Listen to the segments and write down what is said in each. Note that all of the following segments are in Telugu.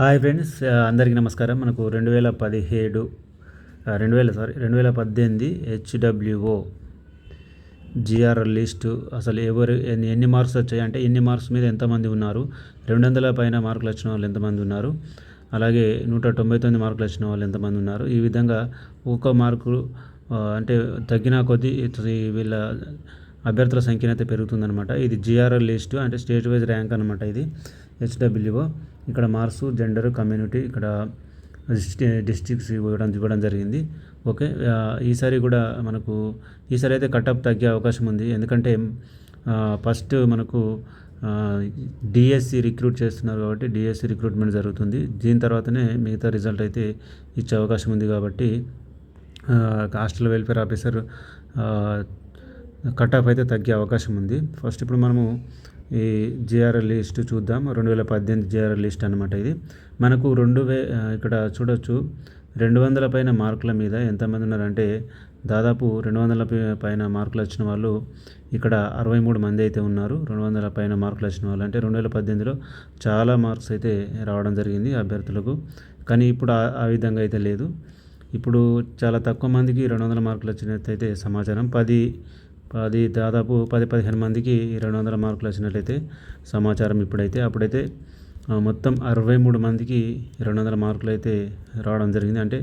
హాయ్ ఫ్రెండ్స్ అందరికీ నమస్కారం. మనకు రెండు వేల పదిహేడు రెండు వేల సారీ రెండు వేల పద్దెనిమిది హెచ్డబ్ల్యూఓ జిఆర్ఎల్ లిస్టు అసలు ఎవరు ఎన్ని ఎన్ని మార్క్స్ వచ్చాయి అంటే ఎన్ని మార్క్స్ మీద ఎంతమంది ఉన్నారు రెండు వందల పైన మార్కులు వచ్చిన వాళ్ళు ఎంతమంది ఉన్నారు అలాగే నూట తొంభై తొమ్మిది మార్కులు వచ్చిన వాళ్ళు ఎంతమంది ఉన్నారు. ఈ విధంగా ఒక్క మార్కు అంటే తగ్గిన కొద్దీ వీళ్ళ అభ్యర్థుల సంఖ్య అయితే పెరుగుతుందనమాట ఇది జిఆర్ఎల్ లిస్టు అంటే స్టేట్ వైజ్ ర్యాంక్ అనమాట ఇది. హెచ్డబ్ల్యూఓ ఇక్కడ మార్క్స్ జెండర్ కమ్యూనిటీ ఇక్కడ డిస్ట్రిక్ట్స్ ఇవ్వడం ఇవ్వడం జరిగింది. ఓకే ఈసారి కూడా మనకు ఈసారి అయితే కటప్ తగ్గే అవకాశం ఉంది. ఎందుకంటే ఫస్ట్ మనకు డిఎస్సి రిక్రూట్ చేస్తున్నారు కాబట్టి డిఎస్సి రిక్రూట్మెంట్ జరుగుతుంది. దీని తర్వాతనే మిగతా రిజల్ట్ అయితే ఇచ్చే అవకాశం ఉంది కాబట్టి hostel welfare officer cut off అయితే తగ్గే అవకాశం ఉంది. ఫస్ట్ ఇప్పుడు మనము ఈ జిఆర్ఎల్ లిస్ట్ చూద్దాం. రెండు వేల పద్దెనిమిది జిఆర్ఎల్ లిస్ట్ అనమాట ఇది. మనకు రెండు వే ఇక్కడ చూడొచ్చు. రెండు వందల పైన మార్కుల మీద ఎంతమంది ఉన్నారంటే దాదాపు రెండు వందల పైన మార్కులు వచ్చిన వాళ్ళు ఇక్కడ అరవై మూడు మంది అయితే ఉన్నారు. రెండు వందల పైన మార్కులు వచ్చిన వాళ్ళు. అంటే రెండు వేల పద్దెనిమిదిలో చాలా మార్క్స్ అయితే రావడం జరిగింది అభ్యర్థులకు. కానీ ఇప్పుడు ఆ- ఆ విధంగా అయితే లేదు. ఇప్పుడు చాలా తక్కువ మందికి రెండు వందల మార్కులు వచ్చినట్టయితే సమాచారం. పది పది దాదాపు పది పదిహేను మందికి రెండు వందల మార్కులు వచ్చినట్లయితే సమాచారం ఇప్పుడైతే. అప్పుడైతే మొత్తం అరవై మూడు మందికి రెండు వందల మార్కులు అయితే రావడం జరిగింది. అంటే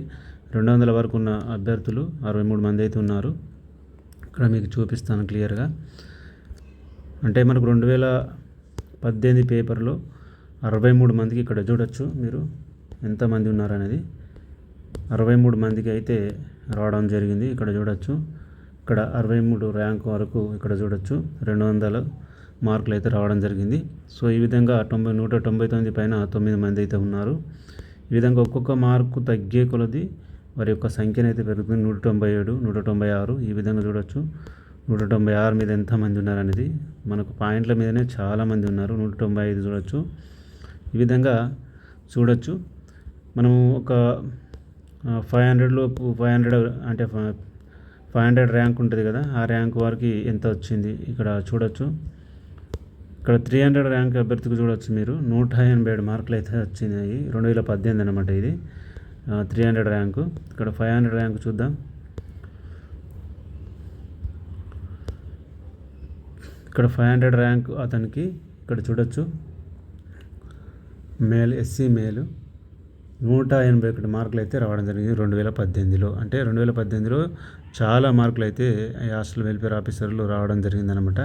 రెండు వందల వరకు ఉన్న అభ్యర్థులు అరవై మూడు మంది అయితే ఉన్నారు. ఇక్కడ మీకు చూపిస్తాను క్లియర్గా. అంటే మనకు రెండు వేల పద్దెనిమిది పేపర్లో అరవై మూడు మందికి ఇక్కడ చూడొచ్చు మీరు ఎంతమంది ఉన్నారు అనేది అరవై మూడు మందికి అయితే రావడం జరిగింది. ఇక్కడ చూడొచ్చు. ఇక్కడ అరవై మూడు ర్యాంక్ వరకు ఇక్కడ చూడొచ్చు. రెండు వందల మార్కులు అయితే రావడం జరిగింది. సో ఈ విధంగా తొంభై నూట తొంభై తొమ్మిది పైన తొమ్మిది మంది అయితే ఉన్నారు. ఈ విధంగా ఒక్కొక్క మార్కు తగ్గే కొలది వారి యొక్క సంఖ్యను అయితే పెరుగుతుంది. నూట తొంభై ఏడు నూట తొంభై ఆరు ఈ విధంగా చూడొచ్చు. నూట తొంభై ఆరు మీద ఎంతమంది ఉన్నారనేది మనకు పాయింట్ల మీదనే చాలామంది ఉన్నారు. నూట తొంభై ఐదు చూడొచ్చు. ఈ విధంగా చూడొచ్చు. మనము ఒక ఫైవ్ హండ్రెడ్లో ఫైవ్ హండ్రెడ్ అంటే ఫైవ్ హండ్రెడ్ ర్యాంక్ ఉంటుంది కదా ఆ ర్యాంక్ వారికి ఎంత వచ్చింది ఇక్కడ చూడొచ్చు. ఇక్కడ త్రీ హండ్రెడ్ ర్యాంక్ అభ్యర్థికి చూడొచ్చు మీరు. నూట ఎనభై ఏడు మార్కులు అయితే వచ్చినాయి. రెండు వేల పద్దెనిమిది అనమాట ఇది. Three hundred rank. ఇక్కడ ఫైవ్ హండ్రెడ్ ర్యాంక్ చూద్దాం. ఇక్కడ ఫైవ్ హండ్రెడ్ ర్యాంక్ అతనికి ఇక్కడ చూడొచ్చు. మేల్ ఎస్సీ మేలు. నూట ఎనభై ఒకటి మార్కులు అయితే రావడం జరిగింది రెండు వేల పద్దెనిమిదిలో. అంటే రెండు వేల పద్దెనిమిదిలో చాలా మార్కులు అయితే హాస్టల్ వెల్ఫేర్ ఆఫీసర్లు రావడం జరిగిందనమాట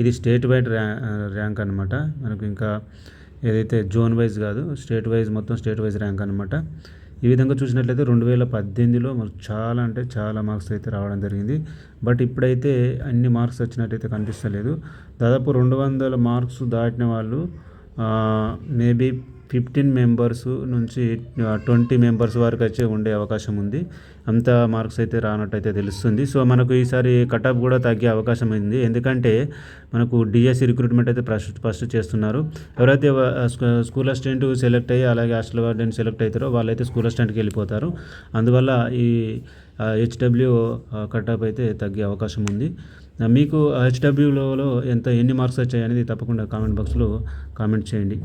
ఇది స్టేట్ వైడ్ ర్యా ర్యాంక్ అనమాట మనకు ఇంకా ఏదైతే జోన్ వైజ్ కాదు స్టేట్ వైజ్ మొత్తం స్టేట్ వైజ్ ర్యాంక్ అనమాట ఈ విధంగా చూసినట్లయితే రెండు వేల పద్దెనిమిదిలో మనకు చాలా అంటే చాలా మార్క్స్ అయితే రావడం జరిగింది. బట్ ఇప్పుడైతే అన్ని మార్క్స్ వచ్చినట్టయితే కనిపిస్తలేదు. దాదాపు రెండు వందల మార్క్స్ దాటిన వాళ్ళు మేబీ ఫిఫ్టీన్ మెంబర్స్ నుంచి ట్వంటీ మెంబర్స్ వరకు వచ్చి ఉండే అవకాశం ఉంది. అంత మార్క్స్ అయితే రానట్టయితే తెలుస్తుంది. సో మనకు ఈసారి కటప్ కూడా తగ్గే అవకాశం ఉంది. ఎందుకంటే మనకు డిఎస్సి రిక్రూట్మెంట్ అయితే ఫస్ట్ ఫస్ట్ చేస్తున్నారు. ఎవరైతే స్కూల్ అసిస్టెంట్ సెలెక్ట్ అయ్యి అలాగే హాస్టల్ వార్డెన్ సెలెక్ట్ అవుతారో వాళ్ళైతే స్కూల్ అసిస్టెంట్కి వెళ్ళిపోతారు. అందువల్ల ఈ హెచ్డబ్ల్యూ కటప్ అయితే తగ్గే అవకాశం ఉంది. మీకు హెచ్డబ్ల్యూలో ఎంత ఎన్ని మార్క్స్ వచ్చాయి అనేది తప్పకుండా కామెంట్ బాక్స్లో కామెంట్ చేయండి.